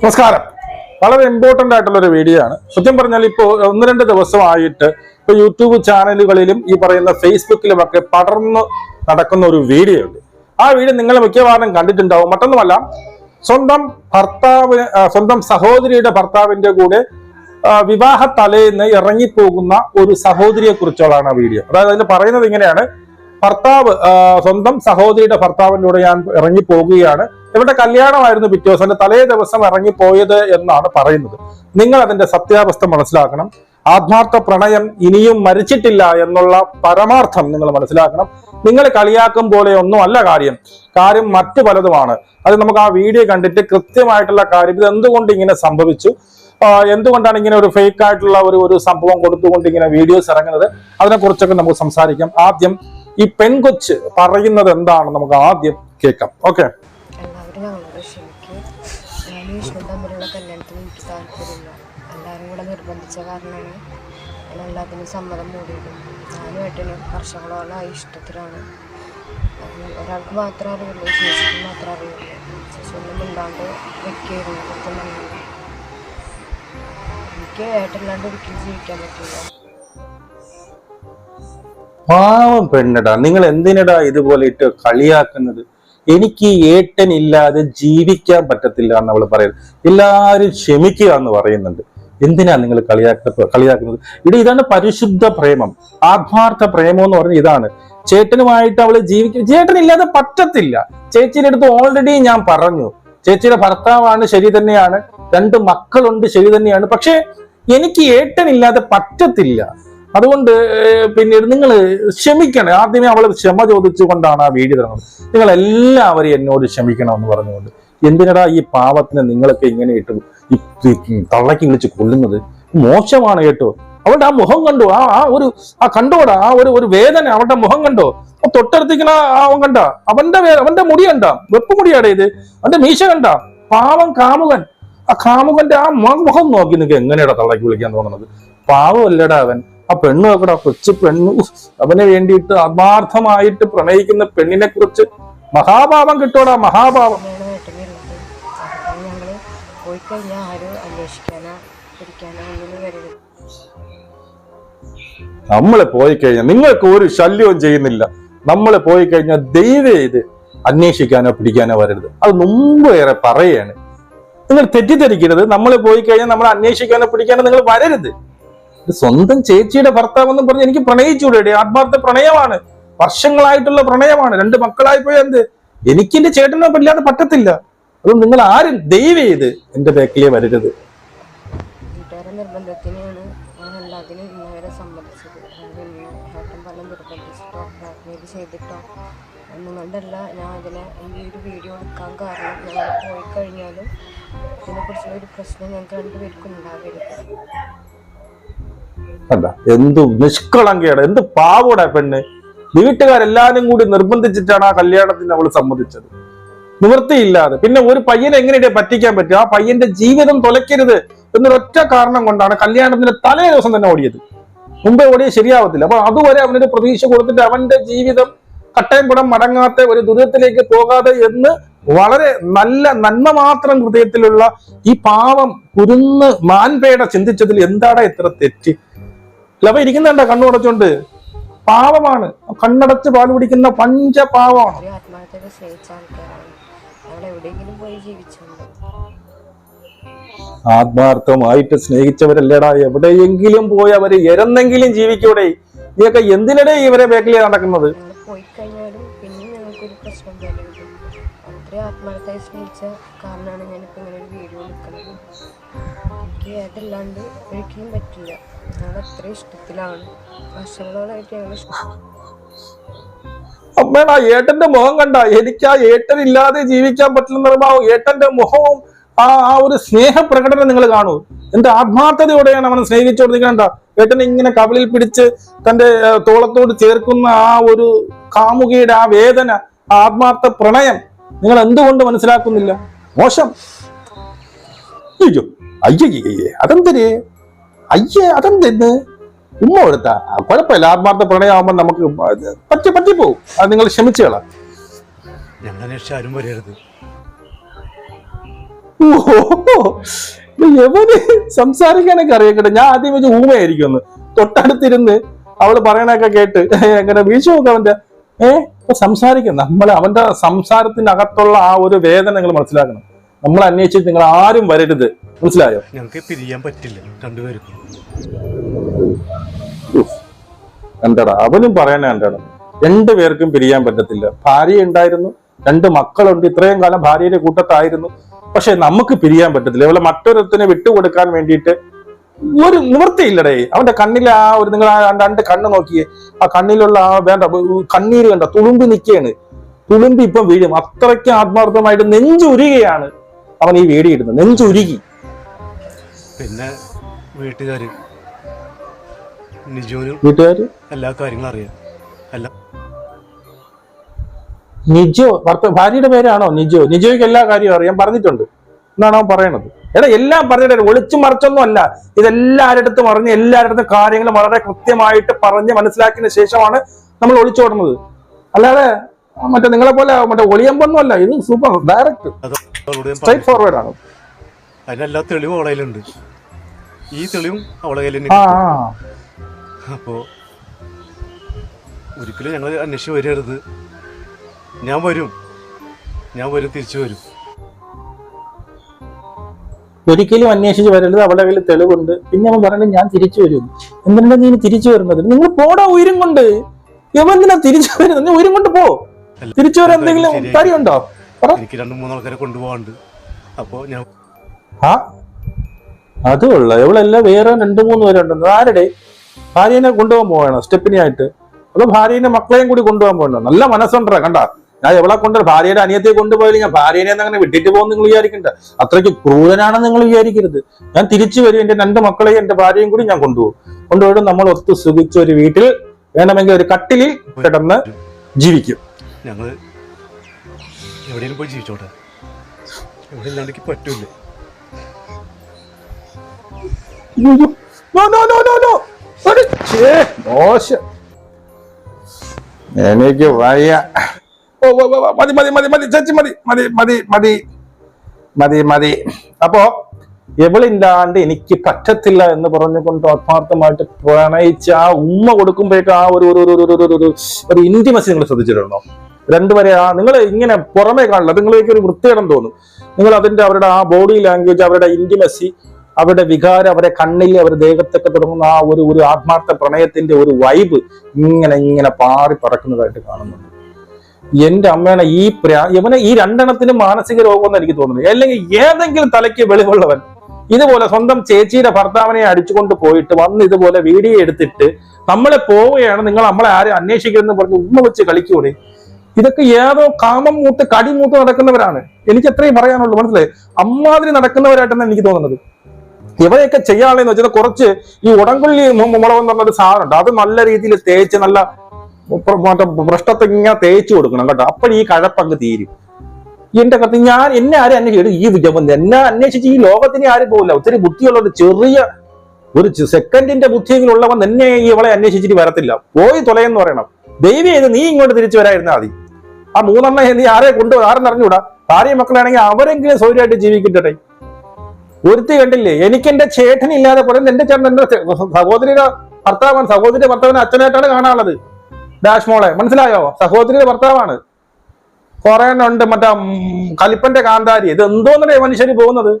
നമസ്കാരം. വളരെ ഇമ്പോർട്ടന്റ് ആയിട്ടുള്ള ഒരു വീഡിയോ ആണ്. സത്യം പറഞ്ഞാൽ ഇപ്പോൾ ഒന്ന് രണ്ട് ദിവസമായിട്ട് ഇപ്പൊ യൂട്യൂബ് ചാനലുകളിലും ഈ പറയുന്ന ഫേസ്ബുക്കിലും ഒക്കെ പടർന്നു നടക്കുന്ന ഒരു വീഡിയോ ഉണ്ട്. ആ വീഡിയോ നിങ്ങൾ മിക്കവാറും കണ്ടിട്ടുണ്ടാവും. മറ്റൊന്നുമല്ല സ്വന്തം ഭർത്താവ് സ്വന്തം സഹോദരിയുടെ ഭർത്താവിന്റെ കൂടെ വിവാഹ തലേന്ന് ഇറങ്ങിപ്പോകുന്ന ഒരു സഹോദരിയെ കുറിച്ചുള്ളതാണ് ആ വീഡിയോ അതായത് അതിൽ പറയുന്നത് ഇങ്ങനെയാണ്. ഭർത്താവ് സ്വന്തം സഹോദരിയുടെ ഭർത്താവിന്റെ കൂടെ ഞാൻ ഇറങ്ങി പോകുകയാണ് ഇവരുടെ കല്യാണമായിരുന്നു പിറ്റേ ദിവസം. തലേ ദിവസം ഇറങ്ങിപ്പോയത് എന്നാണ് പറയുന്നത്. നിങ്ങൾ അതിന്റെ സത്യാവസ്ഥ മനസ്സിലാക്കണം. ആത്മാർത്ഥ പ്രണയം ഇനിയും മരിച്ചിട്ടില്ല എന്നുള്ള പരമാർത്ഥം നിങ്ങൾ മനസ്സിലാക്കണം. നിങ്ങൾ കളിയാക്കും പോലെ ഒന്നും അല്ല കാര്യം. കാര്യം മറ്റു പലതുമാണ്. അത് നമുക്ക് ആ വീഡിയോ കണ്ടിട്ട് കൃത്യമായിട്ടുള്ള കാര്യം. ഇത് എന്തുകൊണ്ട് ഇങ്ങനെ സംഭവിച്ചു? എന്തുകൊണ്ടാണ് ഇങ്ങനെ ഒരു ഫേക്ക് ആയിട്ടുള്ള ഒരു ഒരു സംഭവം കൊടുത്തുകൊണ്ട് ഇങ്ങനെ വീഡിയോസ് ഇറങ്ങുന്നത്? അതിനെ കുറിച്ചൊക്കെ നമുക്ക് സംസാരിക്കാം. ആദ്യം ഈ പെൺകൊച്ച് പറയുന്നത് എന്താണ് നമുക്ക് ആദ്യം കേൾക്കാം. ഓക്കെ വിഷ്ണു തമ്മിലുള്ള കല്യാണത്തിന് എനിക്ക് താല്പര്യമില്ല. എല്ലാവരും കൂടെ നിർബന്ധിച്ച കാരണമാണ് ഞാൻ എല്ലാത്തിനും സമ്മതം മൂടിയത്. ഞാനും ഏട്ടനും വർഷങ്ങളോളം ഇഷ്ടത്തിലാണ്. ഒരാൾക്ക് മാത്രം അറിയുള്ളൂ ചേച്ചിക്ക് മാത്രം അറിയുള്ളൂ ചേച്ചി ഒന്നും മിണ്ടാണ്ട് വെക്കായിരുന്നു സത്യം പറഞ്ഞാൽ. എനിക്ക് ഏട്ടനില്ലാണ്ട് ഒരിക്കലും ജീവിക്കാൻ പറ്റില്ല. പാവം പെണ്ണടാ. നിങ്ങൾ എന്തിനടാ ഇതുപോലെ ഇട്ട് കളിയാക്കുന്നത്? എനിക്ക് ഏട്ടൻ ഇല്ലാതെ ജീവിക്കാൻ പറ്റത്തില്ല എന്ന് അവൾ പറയുന്നത് എല്ലാവരും ക്ഷമിക്കുക എന്ന് പറയുന്നുണ്ട്. എന്തിനാ നിങ്ങൾ കളിയാക്ക കളിയാക്കുന്നത്? ഇവിടെ ഇതാണ് പരിശുദ്ധ പ്രേമം. ആത്മാർത്ഥ പ്രേമം എന്ന് പറഞ്ഞാൽ ഇതാണ്. ചേട്ടനുമായിട്ട് അവൾ ജീവിക്കും ചേട്ടനില്ലാതെ പറ്റത്തില്ല. ചേച്ചിയുടെ അടുത്ത് ഓൾറെഡി ഞാൻ പറഞ്ഞു. ചേച്ചിയുടെ ഭർത്താവാണ് ശരി തന്നെയാണ്. രണ്ട് മക്കളുണ്ട് ശരി തന്നെയാണ്. പക്ഷേ എനിക്ക് ഏട്ടനില്ലാതെ പറ്റത്തില്ല. അതുകൊണ്ട് പിന്നീട് നിങ്ങൾ ക്ഷമിക്കണം. ആദ്യമേ അവൾ ക്ഷമ ചോദിച്ചുകൊണ്ടാണ് ആ വീഡിയോ തരുന്നത് നിങ്ങൾ എല്ലാവരും എന്നോട് ക്ഷമിക്കണമെന്ന് പറഞ്ഞുകൊണ്ട് എന്തിനടാ ഈ പാവത്തിന് നിങ്ങളൊക്കെ ഇങ്ങനെ ഇട്ട് തള്ളക്കി വിളിച്ച് കൊല്ലുന്നത്? മോശമാണ് കേട്ടോ. അവളുടെ ആ മുഖം കണ്ടോ? ആ ആ ഒരു ആ കണ്ടോടാ? ആ ഒരു ഒരു വേദന അവളുടെ മുഖം കണ്ടോ? തൊട്ടടുത്തിക്കണ അവൻ കണ്ട? അവന്റെ അവന്റെ മുടി കണ്ട? വെപ്പ് മുടിയാടെ ഇത്. അവന്റെ മീശ കണ്ട? പാവം കാമുകൻ. ആ കാമുകന്റെ ആ മുഖം നോക്കി നിനക്ക് എങ്ങനെയാടാ തള്ളക്കി വിളിക്കാൻ തോന്നുന്നത്? പാവമല്ലടാ അവൻ. ആ പെണ്ണ് നോക്കടാ കൊച്ചു പെണ്ണ് അവനെ വേണ്ടിയിട്ട് ആത്മാർത്ഥമായിട്ട് പ്രണയിക്കുന്ന പെണ്ണിനെ കുറിച്ച് മഹാഭാവം കിട്ടോടാ മഹാഭാവം ഞങ്ങൾ പോയി കഴിഞ്ഞാൽ നിങ്ങൾക്ക് ഒരു ശല്യവും ചെയ്യുന്നില്ല. നമ്മൾ പോയി കഴിഞ്ഞാൽ ദൈവം ഇത് അന്വേഷിക്കാനോ പിടിക്കാനോ വരരുത്. അത് മുമ്പ് ഏറെ പറയാണ്. നിങ്ങൾ തെറ്റിദ്ധരിക്കരുത്. നമ്മൾ പോയി കഴിഞ്ഞാൽ നമ്മൾ അന്വേഷിക്കാനോ പിടിക്കാനോ നിങ്ങൾ വരരുത്. സ്വന്തം ചേച്ചിയുടെ ഭർത്താവെന്ന് പറഞ്ഞ് എനിക്ക് പ്രണയിച്ചൂടെ ആത്മാർത്ഥ പ്രണയമാണ്. വർഷങ്ങളായിട്ടുള്ള പ്രണയമാണ്. രണ്ട് മക്കളായി പോയ എന്ത്? എനിക്ക് എന്റെ ചേട്ടനെ ഇല്ലാതെ പറ്റത്തില്ല. അതുകൊണ്ട് നിങ്ങൾ ആരും ദൈവം ചെയ്ത് എന്റെ ബാക്കിലേ വരരുത്. നിർബന്ധത്തിനാണ് ഞാൻ അത് ഞാൻ അതിനെ ഈ ഒരു വീഡിയോ എടുക്കാൻ കാരണം ഞങ്ങൾ പോയി കഴിഞ്ഞാലും ഇതിനെക്കുറിച്ചുള്ള ഒരു പ്രശ്നം ഞങ്ങൾക്ക് രണ്ടുപേർക്കും ഉണ്ടാവരുത്. കണ്ട? എന്ത് നിഷ്കളങ്കയുടെ എന്ത് പാവോടെ പെണ്ണ്. വീട്ടുകാരെല്ലാരും കൂടി നിർബന്ധിച്ചിട്ടാണ് ആ കല്യാണത്തിന് അവൾ സമ്മതിച്ചത്. നിവൃത്തിയില്ലാതെ. പിന്നെ ഒരു പയ്യനെ എങ്ങനെയാ പറ്റിക്കാൻ പറ്റും ആ പയ്യന്റെ ജീവിതം തുലയ്ക്കരുത് എന്നൊരൊറ്റ കാരണം കൊണ്ടാണ് കല്യാണത്തിന്റെ തലേ ദിവസം തന്നെ ഓടിയത്. മുമ്പേ ഓടിയ ശരിയാവത്തില്ല. അപ്പൊ അതുവരെ അവനൊരു പ്രതീക്ഷ കൊടുത്തിട്ട് അവന്റെ ജീവിതം കട്ടയം കുടം മടങ്ങാത്ത ഒരു ദുരിതത്തിലേക്ക് പോകാതെ എന്ന് വളരെ നല്ല നന്മ മാത്രം ഹൃദയത്തിലുള്ള ഈ പാവം കുരുന്ന് മാൻപേട ചിന്തിച്ചതിൽ എന്താടാ ഇത്ര തെറ്റ്? ലവ ഇരിക്കുന്നുണ്ട കണ്ണുടച്ചോണ്ട് പാവമാണ്. കണ്ണടച്ച് പാൽ കുടിക്കുന്ന പഞ്ചപാവമാണ്. ആത്മാർത്ഥമായിട്ട് സ്നേഹിച്ചവരല്ലേടാ. എവിടെയെങ്കിലും പോയി അവർ എരന്നെങ്കിലും ജീവിക്കൂടെ. നീയൊക്കെ എന്തിനടേ ഇവരെ ബേക്കിലേ നടക്കുന്നത്? അത്രയും വിളിച്ച കാരണമാണ് ഞാനിപ്പോൾ ഇങ്ങനെ ഒരു വീഡിയോ എടുക്കുന്നത്. എനിക്ക് ഏതല്ലാണ്ട് ഒരിക്കലും പറ്റില്ല. ഞങ്ങൾ അത്രയും ഇഷ്ടത്തിലാണ്. വർഷങ്ങളോടായിട്ട് ഞങ്ങൾ അമ്മേടാ ഏട്ടന്റെ മുഖം കണ്ട. എനിക്ക് ആ ഏട്ടൻ ഇല്ലാതെ ജീവിക്കാൻ പറ്റില്ലെന്ന് പറയുമ്പോൾ ഏട്ടന്റെ മുഖവും ആ ആ ഒരു സ്നേഹ പ്രകടനം നിങ്ങൾ കാണൂ. എന്റെ ആത്മാർത്ഥതയോടെയാണ് അവനെ സ്നേഹിച്ചുകൊണ്ടിരിക്കണ്ട ഏട്ടൻ ഇങ്ങനെ കവിളിൽ പിടിച്ച് തന്റെ തോളത്തോട് ചേർക്കുന്ന ആ ഒരു കാമുകിയുടെ ആ വേദന ആത്മാർത്ഥ പ്രണയം നിങ്ങൾ എന്തുകൊണ്ട് മനസ്സിലാക്കുന്നില്ല? മോശം. അയ്യോ അയ്യയ്യേ അതെന്തിന്? അയ്യേ അതെന്തെന്ന് ഉമ്മ കൊടുത്താ. കുഴപ്പമില്ല ആത്മാർത്ഥ പ്രണയമാകുമ്പോൾ നമുക്ക് പറ്റി പറ്റി പറ്റിപ്പോവും അത് നിങ്ങൾ ക്ഷമിച്ചുകള വരരുത്. എവന് സംസാരിക്കാനൊക്കെ അറിയക്കട്ടെ. ഞാൻ ആദ്യം വെച്ച് ഊമയായിരിക്കും ഒന്ന് തൊട്ടടുത്തിരുന്ന് അവൾ പറയണൊക്കെ കേട്ട് എങ്ങനെ വീശു നോക്കാം അവന്റെ. ഏ? ഇപ്പൊ സംസാരിക്കണം നമ്മൾ അവന്റെ സംസാരത്തിനകത്തുള്ള ആ ഒരു വേദന നിങ്ങൾ മനസ്സിലാക്കണം. നമ്മൾ അന്വേഷിച്ച് നിങ്ങൾ ആരും വരരുത്. മനസ്സിലായോ? ഞങ്ങൾക്ക് പിരിയാൻ പറ്റില്ല രണ്ടുപേർക്കും. എന്താടാ? അവനും പറയണ എന്താടാ? രണ്ടുപേർക്കും പിരിയാൻ പറ്റത്തില്ല. ഭാര്യ ഉണ്ടായിരുന്നു. രണ്ട് മക്കളുണ്ട്. ഇത്രയും കാലം ഭാര്യയുടെ കൂട്ടത്തായിരുന്നു. പക്ഷെ നമുക്ക് പിരിയാൻ പറ്റത്തില്ല. ഇവളെ മറ്റൊരുത്തിനെ വിട്ടുകൊടുക്കാൻ വേണ്ടിയിട്ട് ഒരു നിവൃത്തിയില്ലടേ അവന്റെ കണ്ണിലെ ആ ഒരു നിങ്ങൾ ആ രണ്ട് കണ്ണ് നോക്കിയേ. ആ കണ്ണിലുള്ള ആ വേണ്ട കണ്ണീര് വേണ്ട തുളുമ്പി നിൽക്കുകയാണ്. തുളുമ്പി ഇപ്പം വീഴും. അത്രയ്ക്ക് ആത്മാർത്ഥമായിട്ട് നെഞ്ചുരുകയാണ് അവൻ ഈ വേടിയിടുന്നത് നെഞ്ചുരുകി. പിന്നെ വീട്ടുകാര്. വീട്ടുകാര്? എല്ലാ കാര്യങ്ങളും അറിയാം. എല്ലാം നിജോ ഭർത്ത ഭാര്യയുടെ പേരാണോ? നിജോ. നിജോയ്ക്ക് എല്ലാ കാര്യവും അറിയാം. പറഞ്ഞിട്ടുണ്ട്. എന്നാണ് അവൻ പറയണത്. എടാ എല്ലാം പറഞ്ഞിട്ട് ഒളിച്ചു മറിച്ചൊന്നും അല്ല. ഇതെല്ലാവരുടെ അടുത്തും അറിഞ്ഞ് എല്ലാവരുടെ അടുത്തും കാര്യങ്ങൾ വളരെ കൃത്യമായിട്ട് പറഞ്ഞ് മനസ്സിലാക്കിയതിന് ശേഷമാണ് നമ്മൾ ഒളിച്ചോടുന്നത് അല്ലാതെ മറ്റേ നിങ്ങളെ പോലെ മറ്റേ ഒളിയമ്പൊന്നും അല്ല. ഇത് സൂപ്പർ ഡയറക്റ്റ് സ്ട്രൈറ്റ് ഫോർവേഡ് ആണ്. അതിനെല്ലാ തെളിവും അവളെ കയ്യിലുണ്ട്. ഈ തെളിവും അവളെ കയ്യിൽ. അപ്പോ ഒരിക്കലും ഞങ്ങൾ അന്വേഷിച്ച് വരരുത്. ഞാൻ വരും. ഞാൻ വരും തിരിച്ചു വരും. ഒരിക്കലും അന്വേഷിച്ച് വരരുത് അവളുടെ കയ്യിൽ തെളിവുണ്ട്. പിന്നെ അവൻ പറയുന്നത് ഞാൻ തിരിച്ചു വരും. എന്തിനാ നീ തിരിച്ചു വരുന്നത്? നിങ്ങൾ പോടാ ഉയരും കൊണ്ട്. എവന്തിനാ തിരിച്ചു വരുന്നത്? നീ ഉയരും കൊണ്ട് പോ. തിരിച്ചു വരാൻ എന്തെങ്കിലും കാര്യമുണ്ടോ? എനിക്ക് രണ്ട് മൂന്നാൾക്കാരെ കൊണ്ടുപോകാണ്ട്. അപ്പോ ഞാൻ ആ? അതുള്ള ഇവളെല്ലാം വേറെ രണ്ടു മൂന്ന് പേരുണ്ടെന്ന്. ആരുടെ? ഭാര്യനെ കൊണ്ടുപോകാൻ പോവാണോ? സ്റ്റെപ്പിനെ ആയിട്ട് അതോ ഭാര്യനെ മക്കളെയും കൂടി കൊണ്ടുപോകാൻ പോകണോ നല്ല മനസ്സുണ്ടാ കണ്ട. ഞാൻ എവിടെ കൊണ്ട് ഭാര്യയുടെ അനിയത്തെ കൊണ്ടുപോയാലും ഞാൻ ഭാര്യനെ അങ്ങനെ വിട്ടിട്ട് പോകും നിങ്ങൾ വിചാരിക്കണ്ട. അത്രയ്ക്ക് ക്രൂരനാണെന്ന് നിങ്ങൾ വിചാരിക്കരുത്. ഞാൻ തിരിച്ചു വരും. എന്റെ രണ്ട് മക്കളെയും എന്റെ ഭാര്യയും കൂടി ഞാൻ കൊണ്ടുപോകും. കൊണ്ടുപോയിട്ട് നമ്മൾ ഒത്തു സുഖിച്ച ഒരു വീട്ടിൽ വേണമെങ്കിൽ ഒരു കട്ടിലിൽ കിടന്ന് ജീവിക്കും. ഞങ്ങൾ എവിടെയെങ്കിലും പോയി ജീവിച്ചോട്ടെ? ഇല്ലാണ്ട് പറ്റൂല ഛേ, എനിക്ക് വയ്യ. ഓ മതി മതി മതി മതി ചേച്ചി മതി മതി മതി മതി മതി മതി. അപ്പോ എവളില്ലാണ്ട് എനിക്ക് പറ്റത്തില്ല എന്ന് പറഞ്ഞുകൊണ്ട് ആത്മാർത്ഥമായിട്ട് പ്രണയിച്ച് ആ ഉമ്മ കൊടുക്കുമ്പോഴേക്കും ആ ഒരു ഒരു ഒരു ഒരു ഒരു ഇന്റിമസി നിങ്ങൾ ശ്രദ്ധിച്ചിട്ടുണ്ടോ? രണ്ടുപേരെ ആ നിങ്ങൾ ഇങ്ങനെ പുറമേ കാണില്ല നിങ്ങളിലേക്ക് ഒരു വൃത്തിയിടം തോന്നും. നിങ്ങൾ അതിന്റെ അവരുടെ ആ ബോഡി ലാംഗ്വേജ് അവരുടെ ഇന്റിമസി അവരുടെ വികാരം അവരുടെ കണ്ണിൽ അവരുടെ ദേഹത്തൊക്കെ തുടങ്ങുന്ന ആ ഒരു ഒരു ആത്മാർത്ഥ പ്രണയത്തിന്റെ ഒരു വൈബ് ഇങ്ങനെ ഇങ്ങനെ പാറി പറക്കുന്നതായിട്ട് കാണുന്നുണ്ട്. എന്റെ അമ്മേനെ ഈ ഇവന് ഈ രണ്ടെണ്ണത്തിന് മാനസിക രോഗമെന്ന് എനിക്ക് തോന്നുന്നു. അല്ലെങ്കിൽ ഏതെങ്കിലും തലയ്ക്ക് വെളിവുള്ളവൻ ഇതുപോലെ സ്വന്തം ചേച്ചിയുടെ ഭർത്താവിനെ അടിച്ചുകൊണ്ട് പോയിട്ട് വന്ന് ഇതുപോലെ വീഡിയോ എടുത്തിട്ട് നമ്മളെ പോവുകയാണ് നിങ്ങൾ നമ്മളെ ആരും അന്വേഷിക്കരുതെന്ന് പറഞ്ഞ് ഉമ്മ വെച്ച് കളിക്കൂടെ? ഇതൊക്കെ ഏതോ കാമം മൂത്ത് കടി മൂത്ത് നടക്കുന്നവരാണ്. എനിക്ക് എത്രയും പറയാനുള്ളൂ മനസ്സിലായി? അമ്മാതിരി നടക്കുന്നവരായിട്ടാണ് എനിക്ക് തോന്നുന്നത്. ഇവയൊക്കെ ചെയ്യാനുള്ളതെന്ന് വെച്ചാൽ കുറച്ച് ഈ ഉടങ്കുള്ളി മുളകെന്ന് പറഞ്ഞൊരു സാധനമുണ്ട്. അത് നല്ല രീതിയിൽ തേച്ച് നല്ല മറ്റേ ഭ്രഷ്ടത്തെ ഇങ്ങനെ തേച്ച് കൊടുക്കണം കേട്ടോ. അപ്പോൾ ഈ കഴപ്പങ്ങ് തീരും. എന്റെ കത്ത് ഞാൻ എന്നെ ആരും അന്വേഷിച്ചു ഈ വിജയം എന്നെ അന്വേഷിച്ച് ഈ ലോകത്തിന് ആരും പോകില്ല ഒത്തിരി ബുദ്ധിയുള്ളവർ ചെറിയ ഒരു സെക്കൻഡിന്റെ ബുദ്ധിയെങ്കിലും ഉള്ളവൻ എന്നെ ഇവളെ അന്വേഷിച്ചിട്ട് വരത്തില്ല. പോയി തുലയെന്ന് പറയണം. ദൈവം ചെയ്ത് നീ ഇങ്ങോട്ട് തിരിച്ചു വരായിരുന്നാ മതി. ആ മൂന്നെണ്ണം നീ ആരെ കൊണ്ടു ആരെന്ന് അറിഞ്ഞൂടാ ഭാര്യ മക്കളാണെങ്കിൽ അവരെങ്കിലും സൗകര്യമായിട്ട് ജീവിക്കട്ടെ. ഒരുത്തി കണ്ടില്ലേ? എനിക്ക് എന്റെ ചേട്ടനില്ലാതെ പറയുന്നത് എന്റെ ചേട്ടൻ എന്റെ സഹോദരിയുടെ ഭർത്താവാണ് സഹോദരിയുടെ ഭർത്താവിനെ അച്ഛനായിട്ടാണ് കാണാനുള്ളത്. ഡാഷ് മോളെ മനസ്സിലായോ? സഹോദരിയുടെ ഭർത്താവാണ്. കുറെ ഉണ്ട് മറ്റേ കലിപ്പന്റെ കാന്താരി. ഇത് എന്തോന്നല്ലേ മനുഷ്യന് പോകുന്നത്?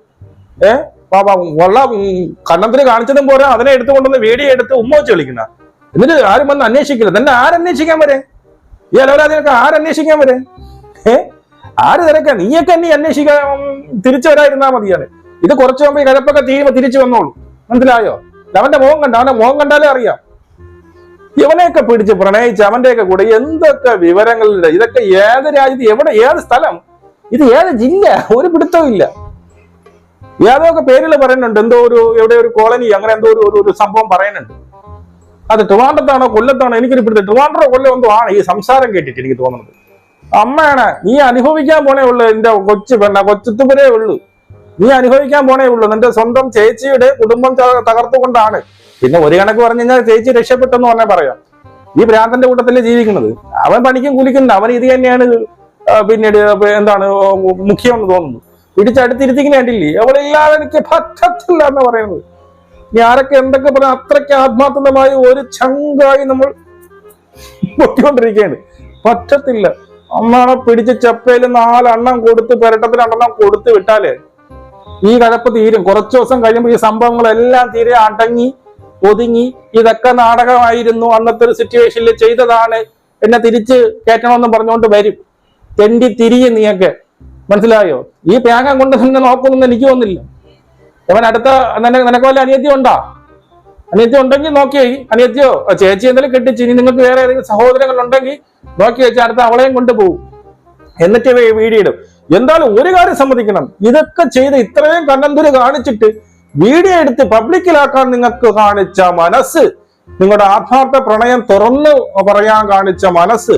ഏ? പാപ്പ ഉള്ള കണ്ണത്തിന് കാണിച്ചതും പോരാ. അതിനെ എടുത്തുകൊണ്ടുവന്ന് വീഡിയോ എടുത്ത് ഉമ്മ വെച്ച് എന്നിട്ട് ആരും വന്ന് അന്വേഷിക്കില്ല. തന്നെ ആരന്വേഷിക്കാൻ വരെ? ഈ അലവരാതിനൊക്കെ ആരന്വേഷിക്കാൻ വരെ? ഏ? ആര് തിരക്കാൻ നീയൊക്കെ എന്നെ അന്വേഷിക്കാൻ തിരിച്ചു വരാതിരുന്നാ മതിയാണ് ഇത് കുറച്ചു മുമ്പ് ഈ കഴപ്പൊക്കെ തീരുമ്പോ തിരിച്ചു വന്നോളൂ. മനസ്സിലായോ? അവന്റെ മോഹം കണ്ട അവന്റെ മോഹം കണ്ടാലേ അറിയാം. ഇവനെയൊക്കെ പിടിച്ച് പ്രണയിച്ച് അവന്റെയൊക്കെ കൂടെ എന്തൊക്കെ വിവരങ്ങളുണ്ട്? ഇതൊക്കെ ഏത് രാജ്യത്ത് എവിടെ ഏത് സ്ഥലം? ഇത് ഏത് ജില്ല? ഒരു പിടുത്തവും ഇല്ല. ഏതൊക്കെ പേരിൽ പറയുന്നുണ്ട്? എന്തോ ഒരു എവിടെ ഒരു കോളനി അങ്ങനെ എന്തോ ഒരു ഒരു- സംഭവം പറയുന്നുണ്ട്. അത് ട്രിവാൻഡത്താണോ കൊല്ലത്താണോ? എനിക്കൊരു പിടുത്തം. ട്രിവാൻഡ്രോ കൊല്ലം എന്തോ ആണ്? ഈ സംസാരം കേട്ടിട്ട് എനിക്ക് തോന്നുന്നത്. അമ്മയാണ് നീ അനുഭവിക്കാൻ പോണേ ഉള്ളു എന്റെ കൊച്ചു പെണ്ണ കൊച്ചുത്തുപരേ ഉള്ളൂ. നീ അനുഭവിക്കാൻ പോണേ ഉള്ളൂ. നിന്റെ സ്വന്തം ചേച്ചിയുടെ കുടുംബം തകർത്തുകൊണ്ടാണ്. പിന്നെ ഒരു കണക്ക് പറഞ്ഞു കഴിഞ്ഞാൽ ചേച്ചി രക്ഷപ്പെട്ടെന്ന് പറഞ്ഞാൽ പറയാം. ഈ ഭ്രാന്തന്റെ കൂട്ടത്തിലെ ജീവിക്കുന്നത്. അവൻ പണിക്കും കുലിക്കുന്നുണ്ട് അവൻ ഇത് തന്നെയാണ് പിന്നീട് എന്താണ് മുഖ്യമെന്ന് തോന്നുന്നു. പിടിച്ചടുത്തിരുത്തിങ്ങനെ കണ്ടില്ലേ? അവളില്ലാതെ എനിക്ക് പറ്റത്തില്ല എന്ന് പറയുന്നത്. ഇനി ആരൊക്കെ എന്തൊക്കെ പറഞ്ഞാൽ അത്രയ്ക്ക് ആത്മാർത്ഥമായി ഒരു ചങ്കായി നമ്മൾ പൊട്ടിക്കൊണ്ടിരിക്കുകയാണ് പറ്റത്തില്ല. അന്നാണ് പിടിച്ച് ചപ്പയിൽ നാലെണ്ണം കൊടുത്ത് പെരട്ടത്തിൽ രണ്ടെണ്ണം കൊടുത്ത് വിട്ടാലേ ഈ കഴപ്പ് തീരും. കുറച്ചു ദിവസം കഴിയുമ്പോൾ ഈ സംഭവങ്ങളെല്ലാം തീരെ അടങ്ങി ഒതുങ്ങി ഇതൊക്കെ നാടകമായിരുന്നു. അന്നത്തെ ഒരു സിറ്റുവേഷനിൽ ചെയ്തതാണ്. എന്നെ തിരിച്ച് കയറ്റണമെന്ന് പറഞ്ഞുകൊണ്ട് വരും. തെണ്ടി തിരിയും നീയൊക്കെ. മനസ്സിലായോ? ഈ തേങ്ങ കൊണ്ട് തന്നെ നോക്കുമെന്ന് എനിക്ക് തോന്നില്ല അവൻ അടുത്ത നിന- നിനക്ക് വല്ല അനിയത്തി ഉണ്ടാ? അനിയത്തി ഉണ്ടെങ്കിൽ നോക്കി. അനിയത്തിയോ? ചേച്ചി എന്തെങ്കിലും കെട്ടിച്ച് ഇനി നിങ്ങൾക്ക് വേറെ ഏതെങ്കിലും സഹോദരങ്ങൾ ഉണ്ടെങ്കിൽ നോക്കി വെച്ച് അടുത്ത അവളെയും കൊണ്ടുപോകും. എന്നിട്ട് വീടിയിടും ഇടും. എന്തായാലും ഒരു കാര്യം സമ്മതിക്കണം. ഇതൊക്കെ ചെയ്ത് ഇത്രയും കണ്ണന്തുര് കാണിച്ചിട്ട് വീഡിയോ എടുത്ത് പബ്ലിക്കിലാക്കാൻ നിങ്ങൾക്ക് കാണിച്ച മനസ്സ് നിങ്ങളുടെ ആത്മാർത്ഥ പ്രണയം തുറന്ന് പറയാൻ കാണിച്ച മനസ്സ്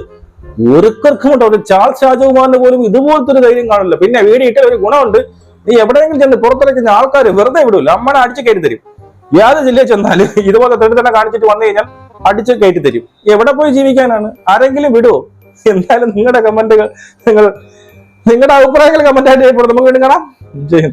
ഒരുക്കർക്കും ഉണ്ട്. ഒരു ചാൾ ഷാജകുമാറിന് പോലും ഇതുപോലത്തെ ഒരു ധൈര്യം കാണില്ല. പിന്നെ വീഡിയോ ഇട്ട ഒരു ഗുണമുണ്ട്. നീ എവിടെയെങ്കിലും ചെന്ന് പുറത്തിറക്കുന്ന ആൾക്കാർ വെറുതെ വിടൂല. അമ്മനെ അടിച്ച് കയറ്റി തരും. ഏത് ജില്ലയിൽ ചെന്നാലും ഇതുപോലെ തെളിത്തന്നെ കാണിച്ചിട്ട് വന്നു കഴിഞ്ഞാൽ അടിച്ച് കയറ്റി തരും. എവിടെ പോയി ജീവിക്കാനാണ്? ആരെങ്കിലും വിടുവോ എന്തായാലും നിങ്ങളുടെ കമന്റുകൾ നിങ്ങൾ നിങ്ങളുടെ അഭിപ്രായങ്ങൾ കമന്റ് ആയിട്ട് നമുക്ക് വീണ്ടും കാണാം. ജയ്